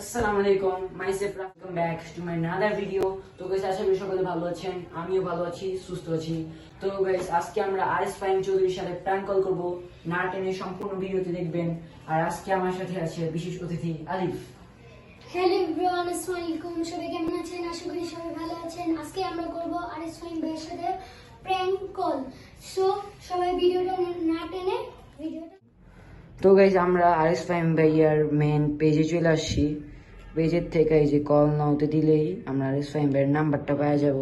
আসসালামু আলাইকুম মাইসেফ ওয়েলকাম ব্যাক টু মাই তো গাইস আশা করি সকলে ভালো আছেন, আমিও ভালো আছি, সুস্থ আছি। তো গাইস আজকে আমরা আর ফাইন চৌধুরীর সাথে প্র্যাঙ্ক কল করব। না টেনে সম্পূর্ণ ভিডিওতে দেখবেন। আর আজকে আমার সাথে আছে বিশেষ অতিথি আলিফ। হ্যালো এভরিওয়ান আসসালামু আলাইকুম। সবাই কেমন আছেন? আশা করি সবাই ভালো আছেন। আজকে আমরা করব আরএস ফাইন ভাইয়ের সাথে প্র্যাঙ্ক কল সো সবাই ভিডিওটা না টেনে তো গাইজ আমরা আর এস ফাইম ভাইয়ার মেন পেজে চলে আসছি। পেজের থেকে এই যে কল নাওতে দিলেই আমরা আর এস ফাইম ভাইয়ের নাম্বারটা পাওয়া যাব।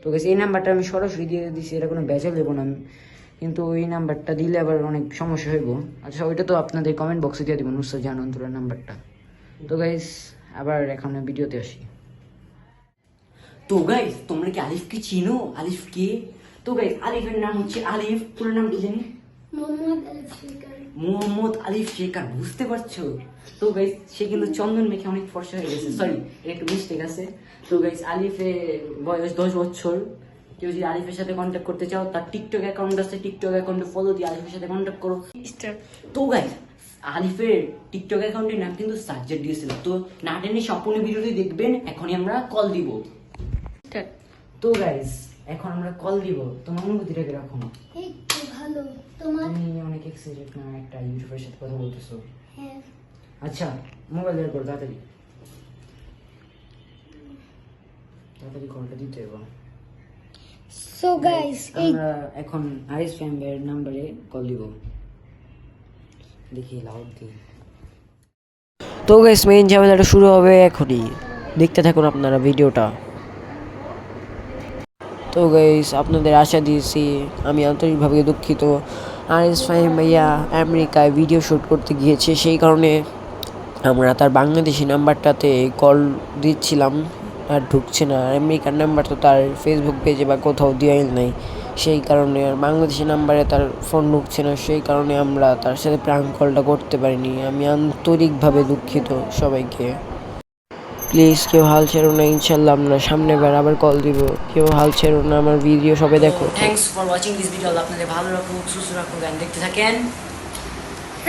তো গাইজ এই নাম্বারটা আমি সরাসরি দিয়ে দিচ্ছি এটা কোনো বেচাল দেবো না আমি। কিন্তু ওই নাম্বারটা দিলে আবার অনেক সমস্যা হইব। আচ্ছা ওইটা তো আপনাদের কমেন্ট বক্সে দিয়ে দেবো নুসরাত জাহান অন্তরের নাম্বারটা তো গাইজ আবার এখন ভিডিওতে আসি। তো গাইজ তোমরা কি আলিফকে চিনো? আলিফ কে? তো গাইজ আলিফের নাম হচ্ছে আলিফ। পুরো নাম কি জানি? মোহাম্মদ আলিফ মোহাম্মদ আলিফ শেখার বুঝতে পারছ? তো গাইস সে কিন্তু চন্দন মেখে অনেক ফর্সা হয়ে গেছে। সরি একটু মিস্টেক আছে। তো গাইস আলিফে বয়স দশ বছর। কেউ যদি আলিফের সাথে কন্ট্যাক্ট করতে চাও তার টিকটক অ্যাকাউন্ট আছে। টিকটক অ্যাকাউন্টে ফলো দিয়ে আলিফের সাথে কন্ট্যাক্ট করো। তো গাইস আলিফের টিকটক অ্যাকাউন্টের নাম কিন্তু সার্জার দিয়েছিল। তো না টেনে সম্পূর্ণ ভিডিওটি দেখবেন এখনই আমরা কল দিব। তো গাইস এখন আমরা কল দিব। তোমার অনুভূতিটা কীরকম এই ভালো। তোমার? অনেক এক্সাইটেড না একটা ইউটিউবের সাথে কথা বলতেছো। হ্যাঁ। আচ্ছা মোবাইল বের করো তাড়াতাড়ি। তাড়াতাড়ি কলটা দিতে হবে। সো গাইস আমরা এখন আরিস ফ্যাম্বের নাম্বারে কল দিব। দেখি লাউড দিই তো গাইস মেইন ঝামেলাটা শুরু হবে এখনই। দেখতে থাকুন আপনারা ভিডিওটা। তো গাইস আপনাদের আশা দিয়েছি আমি আন্তরিকভাবে দুঃখিত। আর এস ফাহিম ভাইয়া আমেরিকায় ভিডিও শ্যুট করতে গিয়েছে, সেই কারণে আমরা তার বাংলাদেশি নাম্বারটাতে কল দিচ্ছিলাম, আর ঢুকছে না। আর আমেরিকার নাম্বার তো তার ফেসবুক পেজে বা কোথাও দেওয়াই নাই। সেই কারণে আর বাংলাদেশি নাম্বারে তার ফোন ঢুকছে না, সেই কারণে আমরা তার সাথে প্রাঙ্ক কলটা করতে পারিনি। আমি আন্তরিকভাবে দুঃখিত সবাইকে। প্লিজ কেউ হাল ছেড়ো না ইনশাল্লাহ আমরা সামনে বার আবার কল দিব। কেউ হাল ছেড়ো না আমার ভিডিও সবাই দেখো। Thanks for watching this video আপনাদের ভালো রাখুন সুস্থ রাখুন গান দেখতে থাকেন।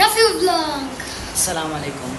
রাফিউ ব্লগ আসসালামু আলাইকুম